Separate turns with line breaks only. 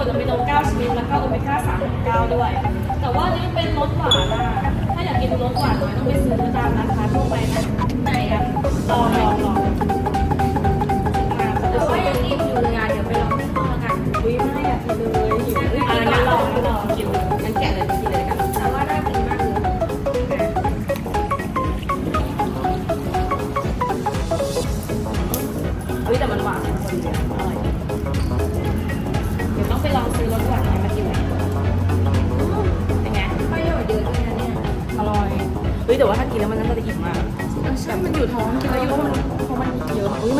รดอะมิโน9ชนิดแล้วก็โอเมก้าสา3ของ9ด้วย แต่ว่านี่เป็นรสหวานอะถ้าอยากกินรสหวานน้อยต้องไปซื้อตามร้านค้าทั่วไปนะ
ไหนอะ
ลองลองลองแต่ว่ายังกิ
นอยู่เลยอะเดี๋ยวไปลองที่ห้องกัน
อุ้ยไม่อยากกินเลยหิวอะงั้นลองลองกินงั้นแกะเลยกินเลยกัน
แต่ว่าน่ากินมากเลย
อุ้ยแต่มันหวานคนเดีอร่อย ไปลองซื้อรสหวานมากินเลยเป็นไง
ประโยชน์เยอะเลยนะเนี่ย
อร่อยเฮ้ยแต่ว่าถ้ากินแล้วมันน่าจะอิ่มมาก
เออใช่มันอยู่ท้องกินแล้วยุ่งมัน
เพราะมันเยอะอุ้ยมันฉ่